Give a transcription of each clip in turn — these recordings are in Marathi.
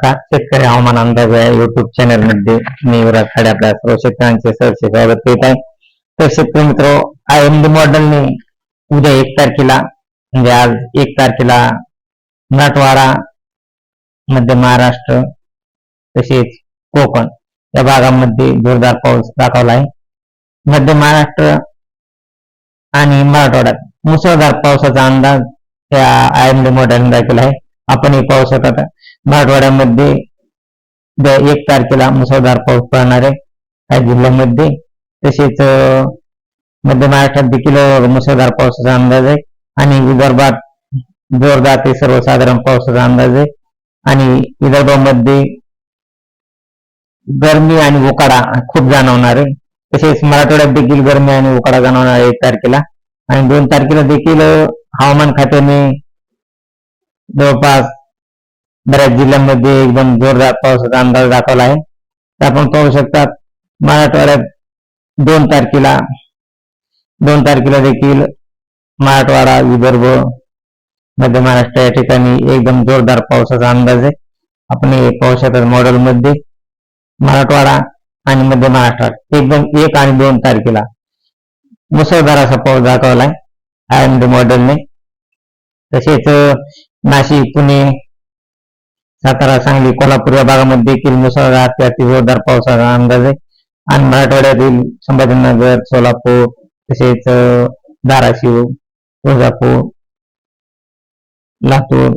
नमस्कार शेतकरी हवामान अंदाज या युट्यूब चॅनलमध्ये मी युवराज खाडे आपल्या सर्व शेतकऱ्यांचे सरसे स्वागत करीत आहे. तर शेतकरी मित्र आय एम डी मॉडेलने उद्या एक तारखेला म्हणजे आज एक तारखेला मराठवाडा मध्य महाराष्ट्र तसेच कोकण या भागामध्ये जोरदार पाऊस दाखवला आहे. मध्य महाराष्ट्र आणि मराठवाड्यात मुसळधार पावसाचा अंदाज या आय एम डी मॉडेलने दाखवला आहे. आपण हे पाहू शकत मराठवाड्यामध्ये एक तारखेला मुसळधार पाऊस पडणार आहे काही जिल्ह्यामध्ये. तसेच मध्य महाराष्ट्रात देखील मुसळधार पावसाचा अंदाज आहे. आणि विदर्भात जोरदार ते सर्वसाधारण पावसाचा अंदाज आहे. आणि विदर्भामध्ये गरमी आणि उकाडा खूप जाणवणार आहे. तसेच मराठवाड्यात देखील गरमी आणि उकाडा जाणवणार आहे एक तारखेला. आणि दोन तारखेला देखील हवामान खात्याने जवळपास बऱ्याच जिल्ह्यांमध्ये एकदम जोरदार पावसाचा अंदाज दाखवला आहे. तर आपण पाहू शकतात मराठवाड्यात दोन तारखेला दोन तारखेला देखील मराठवाडा विदर्भ मध्य महाराष्ट्र या ठिकाणी एकदम जोरदार पावसाचा अंदाज आहे. आपण हे पाहू शकतात मॉडेलमध्ये मराठवाडा आणि मध्य महाराष्ट्रात एकदम एक आणि दोन तारखेला मुसळधार असा पाऊस दाखवलाय आय एम डी मॉडेलने तसेच नाशिक पुणे सातारा सांगली कोल्हापूर या भागामध्ये देखील मुसळधार ते अति जोरदार पावसाचा अंदाज आहे. आणि मराठवाड्यातील संभाजीनगर सोलापूर तसेच धाराशिव तुळजापूर लातूर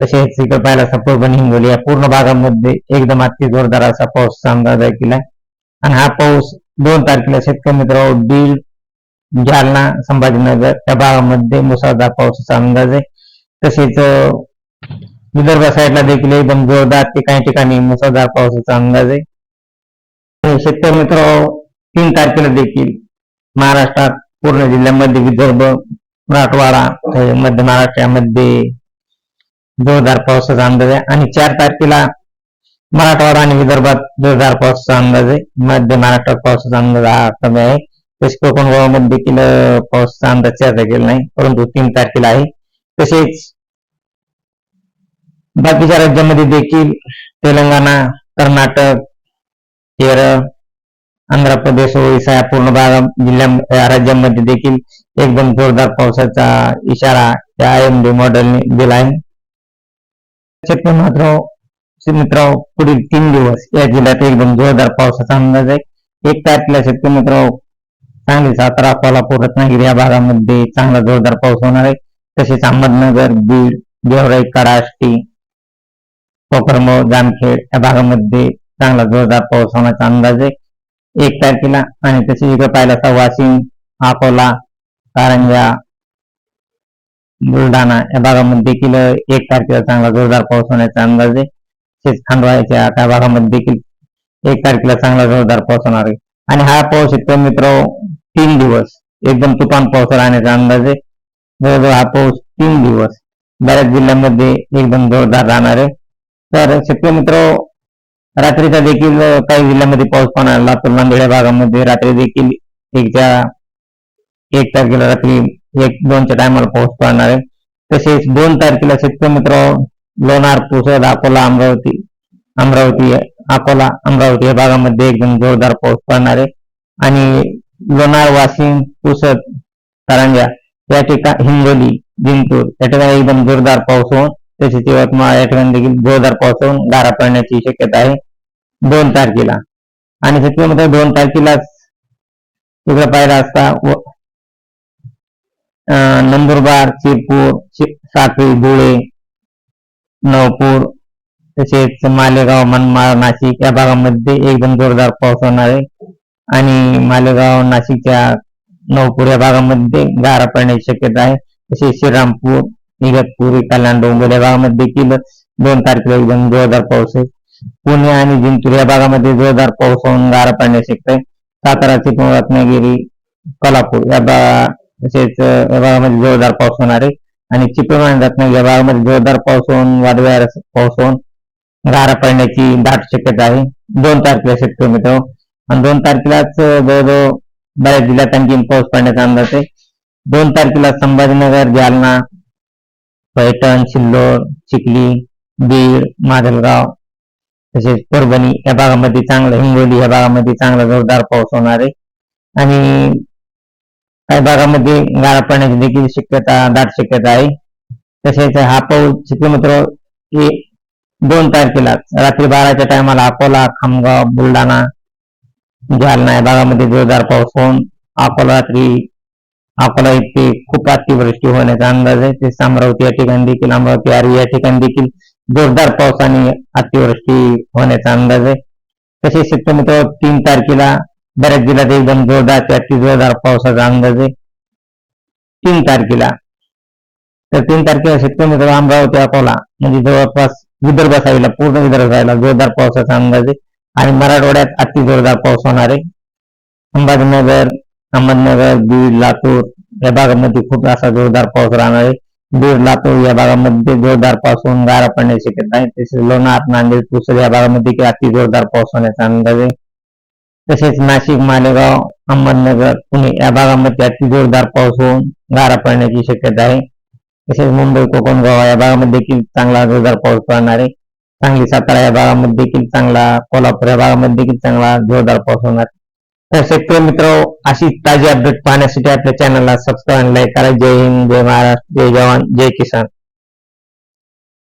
तसेच इकडे पाहिला असा परभणी हिंगोली या पूर्ण भागामध्ये एकदम अति जोरदार असा पाऊसचा अंदाज आहे केला आणि हा पाऊस दोन तारखेला शेतकरी मित्र बीड जालना संभाजीनगर या भागामध्ये मुसळधार पावसाचा अंदाज आहे. तसेच विदर्भ साईडला देखील एकदम जोरदार ते काही ठिकाणी मुसळधार पावसाचा अंदाज आहे. शेतकरी मित्र तीन तारखेला देखील महाराष्ट्रात पूर्ण जिल्ह्यामध्ये विदर्भ मराठवाडा म्हणजे मध्य महाराष्ट्रामध्ये जोरदार पावसाचा अंदाज आहे. आणि चार तारखेला मराठवाडा आणि विदर्भात जोरदार पावसाचा अंदाज आहे. मध्य महाराष्ट्रात पावसाचा अंदाज हा कमी आहे. तसेच कोकण गोव्यामध्ये देखील पावसाचा अंदाज चर्चा केला नाही परंतु तीन तारखेला आहे. तसेच बाकीच्या राज्यामध्ये देखील तेलंगणा कर्नाटक केरळ आंध्र प्रदेश ओडिसा या पूर्ण भाग जिल्ह्या या राज्यांमध्ये देखील एकदम जोरदार पावसाचा इशारा या आय एम डी मॉडेलने दिला आहे. मात्र मित्र पुढील तीन दिवस या जिल्ह्यात एकदम जोरदार पावसाचा अंदाज आहे. एक तारखेला शेतकरी मित्र सांगली सातारा कोल्हापूर रत्नागिरी या भागामध्ये चांगला जोरदार पाऊस होणार आहे. तसेच अहमदनगर बीड गेवराई कराष्टी कोकरमोळ जामखेड या भागामध्ये चांगला जोरदार पाऊस होण्याचा अंदाज आहे. एक तारखेला आणि तसेच इकडे पाहिला असता वाशिम अकोला कारंजा बुलढाणा या भागामध्ये देखील एक तारखेला चांगला जोरदार पाऊस होण्याचा अंदाज आहे. तसेच खांडवाच्या त्या भागामध्ये देखील एक तारखेला चांगला जोरदार पाऊस होणार आहे. आणि हा पाऊस येतो मित्र तीन दिवस. एकदम तुफान पाऊस राहण्याचा अंदाज आहे. जवळजवळ हा पाऊस तीन दिवस. बऱ्याच जिल्ह्यांमध्ये एकदम जोरदार राहणार आहे. तर शेतकरी मित्र रात्रीचा देखील काही जिल्ह्यामध्ये पाऊस पडणार लातूर नांदेड या भागामध्ये रात्री देखील एकच्या एक तारखेला रात्री एक दोनच्या टायमाला पाऊस पडणार आहे. तसेच दोन तारखेला शेतकरी मित्र लोणार पुसद अकोला अमरावती अमरावती अकोला अमरावती या भागामध्ये एकदम जोरदार पाऊस पडणार आहे. आणि लोणार वाशिम पुसद कारंजा या ठिकाणी हिंगोली जिंतूर या ठिकाणी एकदम जोरदार पाऊस होऊन तसेच यवतमाळ या ठिकाणी देखील जोरदार पाऊस गारा पडण्याची शक्यता आहे. दोन तारखेला. आणि शेतकऱ्यामध्ये दोन तारखेलाच तिकडे पाहिला असता व- अं, नंदुरबार शिरपूर साखळी धुळे नवपूर तसेच मालेगाव मनमाळ नाशिक या भागामध्ये एकदम जोरदार पाऊस होणार आहे. आणि मालेगाव नाशिकच्या नवपूर या भागामध्ये गारा पडण्याची शक्यता आहे. तसेच श्रीरामपूर इगतपुरी कल्याण डोंगर या भागामध्ये देखील दोन तारखेला एकदम जोरदार पाऊस आहे. पुणे आणि जिंतूर या भागामध्ये जोरदार पाऊस होऊन गारा पडण्याची शकत आहे. सातारा चिपळूण रत्नागिरी कोल्हापूर या तसेच या भागामध्ये जोरदार पाऊस होणार आहे. आणि चिपळूण आणि रत्नागिरी या भागामध्ये जोरदार पाऊस होऊन वादळी पाऊस होऊन गारा पडण्याची दाट शक्यता आहे. दोन तारखेला शक्यतो मित्र आणि दोन तारखेलाच जवळजवळ बऱ्याच जिल्ह्यात आणखी पाऊस पडण्याचा अंदाज आहे. दोन तारखेला संभाजीनगर जालना पैठण सिल्लोड चिखली बीड माजलगाव तसेच परभणी या भागामध्ये चांगला हिंगोली या भागामध्ये चांगला जोरदार पाऊस होणार आहे. आणि काही भागामध्ये गारा पडण्याची देखील शक्यता दाट शक्यता आहे. तसेच हा पाऊस मित्र दोन तारखेला रात्री बाराच्या टायमाला अकोला खामगाव बुलढाणा जालना या भागामध्ये जोरदार पाऊस होऊन अकोला रात्री अकोला इथे खूप अतिवृष्टी होण्याचा अंदाज आहे. ते अमरावती या ठिकाणी देखील अमरावती आरी या ठिकाणी देखील जोरदार पाऊस आणि अतिवृष्टी होण्याचा अंदाज आहे. तसेच शेतकरी मित्र तीन तारखेला बऱ्याच जिल्ह्यात एकदम जोरदार ते अति जोरदार पावसाचा अंदाज आहे. तीन तारखेला. तर तीन तारखेला शेतकरी मित्र अमरावती अकोला म्हणजे जवळपास विदर्भ साईडला पूर्ण विदर्भ साईडला जोरदार पावसाचा अंदाज आहे. आणि मराठवाड्यात अति जोरदार पाऊस होणार आहे. संभाजीनगर अहमदनगर बीड लातूर या भागामध्ये खूप असा जोरदार पाऊस राहणार आहे. बीड लातूर या भागामध्ये जोरदार पाऊस होऊन गारा पडण्याची शक्यता आहे. तसेच लोणार नांदेड पुसद या भागामध्ये अति जोरदार पाऊस होण्याचा अंदाज आहे. तसेच नाशिक मालेगाव अहमदनगर पुणे या भागामध्ये अति जोरदार पाऊस होऊन गारा पडण्याची शक्यता आहे. तसेच मुंबई कोकण गोवा या भागामध्ये देखील चांगला जोरदार पाऊस पडणार आहे. सांगली सातारा या भागामध्ये देखील चांगला कोल्हापूर या भागामध्ये देखील चांगला जोरदार पाऊस होणार. शेतकरी मित्र अशी ताजी अपडेट पाहण्यासाठी आपल्या चॅनलला सबस्क्राईब लाईक करा. जय हिंद जय महाराष्ट्र जय जवान जय किसान.